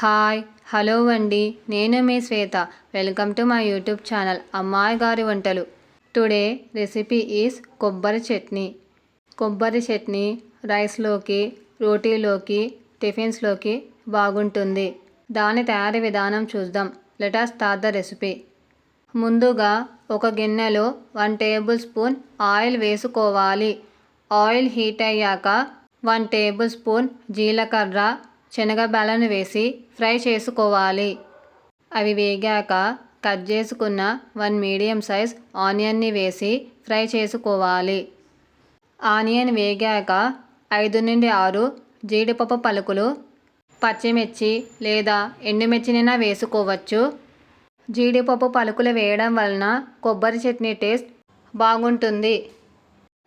Hi hello అండి. నేను మీ Swetha. Welcome to my YouTube channel అమ్మాయి గారి వంటలు. టుడే రెసిపీ ఈజ్ కొబ్బరి చట్నీ. కొబ్బరి చట్నీ రైస్లోకి రోటీలోకి టిఫిన్స్లోకి బాగుంటుంది. దాని తయారీ విధానం చూద్దాం. Let's start the recipe. ముందుగా ఒక గిన్నెలో వన్ టేబుల్ స్పూన్ ఆయిల్ వేసుకోవాలి. ఆయిల్ హీట్ అయ్యాక వన్ టేబుల్ స్పూన్ జీలకర్ర శనగబాలను వేసి ఫ్రై చేసుకోవాలి. అవి వేగాక కట్ చేసుకున్న వన్ మీడియం సైజ్ ఆనియన్ని వేసి ఫ్రై చేసుకోవాలి. ఆనియన్ వేగాక ఐదు నుండి ఆరు జీడిపప్పు పలుకులు పచ్చిమిర్చి లేదా ఎండుమిర్చినైనా వేసుకోవచ్చు. జీడిపప్పు పలుకులు వేయడం వలన కొబ్బరి చట్నీ టేస్ట్ బాగుంటుంది.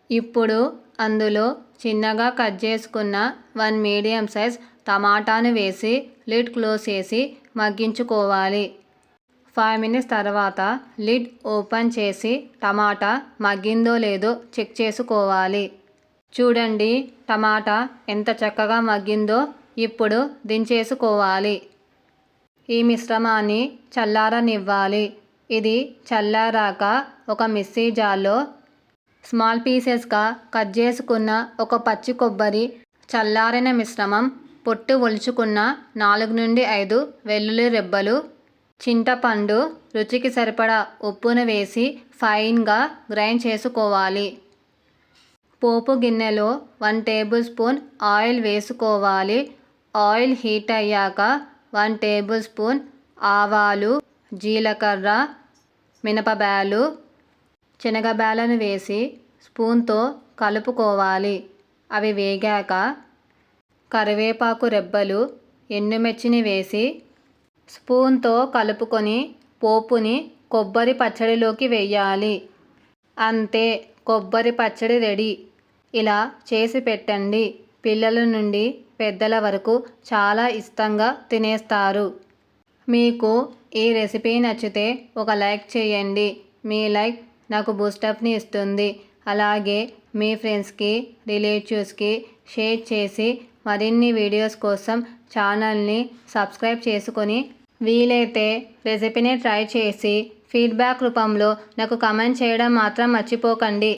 ఇప్పుడు అందులో చిన్నగా కట్ చేసుకున్న వన్ మీడియం సైజ్ టమాటాను వేసి లిడ్ క్లోజ్ చేసి మగ్గించుకోవాలి. ఫైవ్ మినిట్స్ తర్వాత లిడ్ ఓపెన్ చేసి టమాటా మగ్గిందో లేదో చెక్ చేసుకోవాలి. చూడండి టమాటా ఎంత చక్కగా మగ్గిందో ఇప్పుడు దించేసుకోవాలి. ఈ మిశ్రమాన్ని చల్లారనివ్వాలి. ఇది చల్లారాక ఒక మిక్సీ జార్లో స్మాల్ పీసెస్గా కట్ చేసుకున్న ఒక పచ్చి కొబ్బరి చల్లారిన మిశ్రమం పొట్టు ఒలుచుకున్న నాలుగు నుండి ఐదు వెల్లుల్లి రెబ్బలు చింతపండు రుచికి సరిపడా ఉప్పును వేసి ఫైన్గా గ్రైండ్ చేసుకోవాలి. పోపు గిన్నెలో వన్ టేబుల్ స్పూన్ ఆయిల్ వేసుకోవాలి. ఆయిల్ హీట్ అయ్యాక వన్ టేబుల్ స్పూన్ ఆవాలు జీలకర్ర మినపబ్యాలు శనగబ్యాలను వేసి స్పూన్తో కలుపుకోవాలి. అవి వేగాక కరివేపాకు రెబ్బలు ఎండుమిర్చిని వేసి స్పూన్తో కలుపుకొని పోపుని కొబ్బరి పచ్చడిలోకి వేయాలి. అంతే కొబ్బరి పచ్చడి రెడీ. ఇలా చేసి పెట్టండి. పిల్లల నుండి పెద్దల వరకు చాలా ఇష్టంగా తినేస్తారు. మీకు ఈ రెసిపీ నచ్చితే ఒక లైక్ చేయండి. మీ లైక్ నాకు బూస్టప్ని ఇస్తుంది. అలాగే మీ ఫ్రెండ్స్కి రిలేటివ్స్కి షేర్ చేసి మరిన్ని వీడియోస్ కోసం ఛానల్ని సబ్స్క్రైబ్ చేసుకొని వీలైతే రెసిపీని ట్రై చేసి ఫీడ్బ్యాక్ రూపంలో నాకు కమెంట్ చేయడం మాత్రం మర్చిపోకండి.